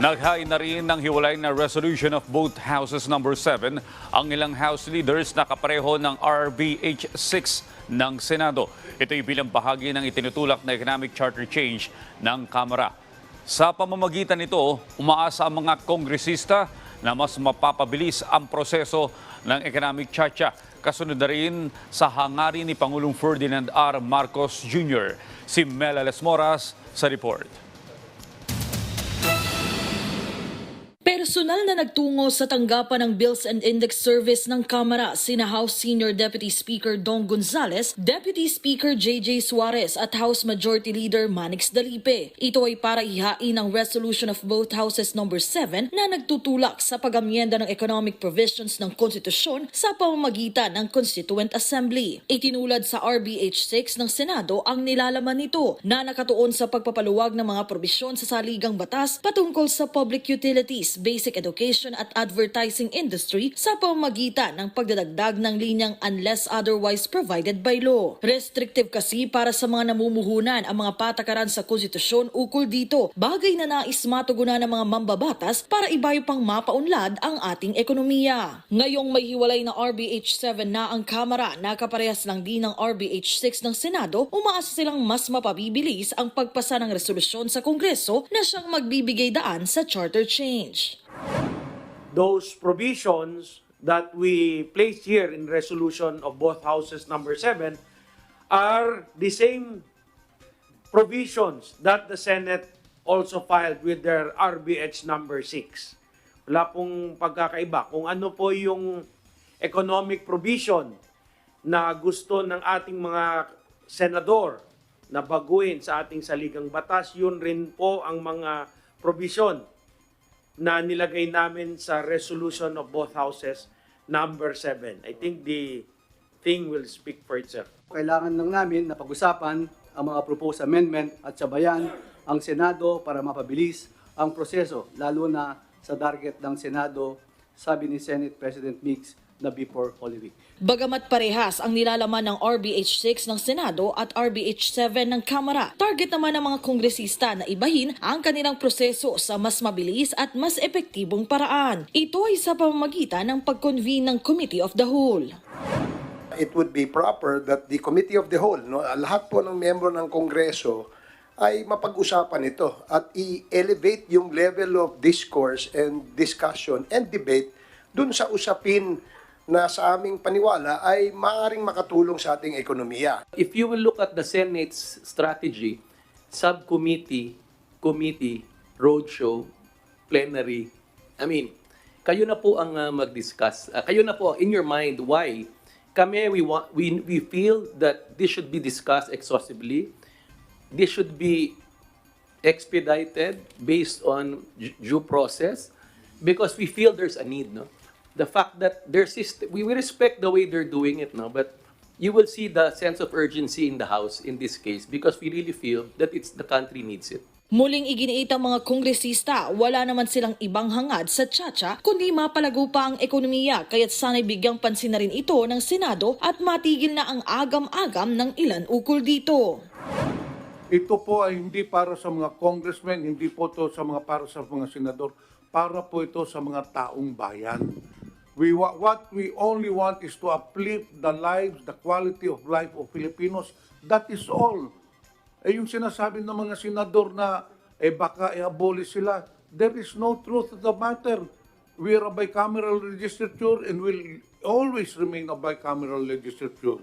Naghain na rin ng hiwalay na resolution of both houses number 7 ang ilang house leaders na kapareho ng RBH 6 ng Senado. Ito'y bilang bahagi ng itinutulak na economic charter change ng Kamara. Sa pamamagitan nito, umaasa ang mga kongresista na mas mapapabilis ang proseso ng economic chacha. Kasunod na rin sa hangarin ni Pangulong Ferdinand R. Marcos Jr. Si Mela Lesmoras sa report. Personal na nagtungo sa tanggapan ng Bills and Index Service ng Kamara sina House Senior Deputy Speaker Dong Gonzales, Deputy Speaker JJ Suarez at House Majority Leader Manix Dalipe. Ito ay para ihain ang resolution of both houses number 7 na nagtutulak sa pag-amyenda ng economic provisions ng konstitusyon sa pamamagitan ng Constituent Assembly. Itinulad sa RBH 6 ng Senado ang nilalaman nito na nakatuon sa pagpapaluwag ng mga probisyon sa saligang batas patungkol sa public utilities, basic education at advertising industry sa pamamagitan ng pagdadagdag ng linyang unless otherwise provided by law. Restrictive kasi para sa mga namumuhunan ang mga patakaran sa konstitusyon ukol dito, bagay na nais matugunan ng mga mambabatas para ibayo pang mapaunlad ang ating ekonomiya. Ngayong may hiwalay na RBH 7 na ang Kamara, nakaparehas lang din ng RBH 6 ng Senado, umaasa silang mas mapabibilis ang pagpasa ng resolusyon sa Kongreso na siyang magbibigay daan sa charter change. Those provisions that we placed here in resolution of both houses number 7 are the same provisions that the Senate also filed with their RBH number 6. Wala pong pagkakaiba. Kung ano po yung economic provision na gusto ng ating mga senador na baguhin sa ating saligang batas, yun rin po ang mga provision na nilagay namin sa resolution of both houses number 7. I think the thing will speak for itself. Kailangan lang namin na pag-usapan ang mga proposed amendment at sabayan ang Senado para mapabilis ang proseso, lalo na sa target ng Senado, sabi ni Senate President Mix na before Holy Week. Bagamat parehas ang nilalaman ng RBH 6 ng Senado at RBH 7 ng Kamara, target naman ng mga kongresista na ibahin ang kanilang proseso sa mas mabilis at mas epektibong paraan. Ito ay sa pamamagitan ng pag-convene ng Committee of the Whole. it would be proper that the committee of the whole, no, lahat po ng miyembro ng Kongreso ay mapag-usapan ito at i-elevate yung level of discourse and discussion and debate dun sa usapin na sa aming paniwala ay maaring makatulong sa ating ekonomiya. If you will look at the Senate's strategy, subcommittee, committee, roadshow, plenary, I mean, kayo na po ang uh, mag-discuss. Uh, kayo na po in your mind why kami we want we we feel that this should be discussed exhaustively. This should be expedited based on due process because we feel there's a need, no? The fact that their system, we we respect the way they're doing it, no? But you will see the sense of urgency in the House in this case because we really feel that it's the country needs it. Muling iginiit ang mga kongresista, wala naman silang ibang hangad sa tsacha kundi mapalago pa ang ekonomiya kaya't sana'y bigyang pansin na rin ito ng Senado at matigil na ang agam-agam ng ilan ukol dito. Ito po ay hindi para sa mga congressmen, hindi po ito sa mga para sa mga senador, para po ito sa mga taong bayan. We wa- what we only want is to uplift the lives, the quality of life of Filipinos. That is all. Eh yung sinasabi ng mga senador na eh baka i-abolish sila, there is no truth to the matter. We are a bicameral legislature and will always remain a bicameral legislature.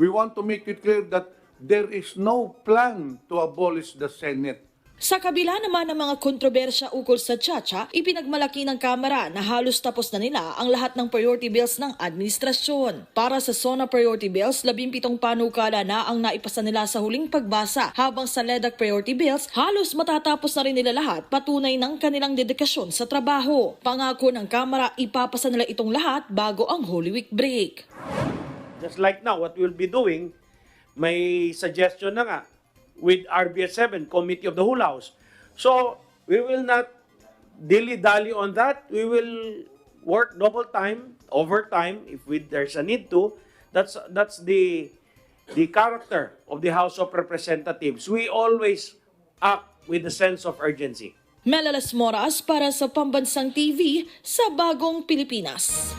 We want to make it clear that there is no plan to abolish the Senate. Sa kabila naman ng mga kontrobersya ukol sa tsacha, ipinagmalaki ng Kamara na halos tapos na nila ang lahat ng priority bills ng administrasyon. Para sa SONA priority bills, labimpitong panukala na ang naipasa nila sa huling pagbasa, habang sa LEDAC priority bills, halos matatapos na rin nila lahat patunay ng kanilang dedikasyon sa trabaho. Pangako ng Kamara, ipapasa nila itong lahat bago ang Holy Week break. Just like now, what we'll be doing, may suggestion na nga with RBS 7, Committee of the Whole House. So, we will not dilly-dally on that. We will work double time, overtime, if we, there's a need to. That's, that's the, the character of the House of Representatives. We always act with a sense of urgency. Melalas Moras para sa Pambansang TV sa Bagong Pilipinas.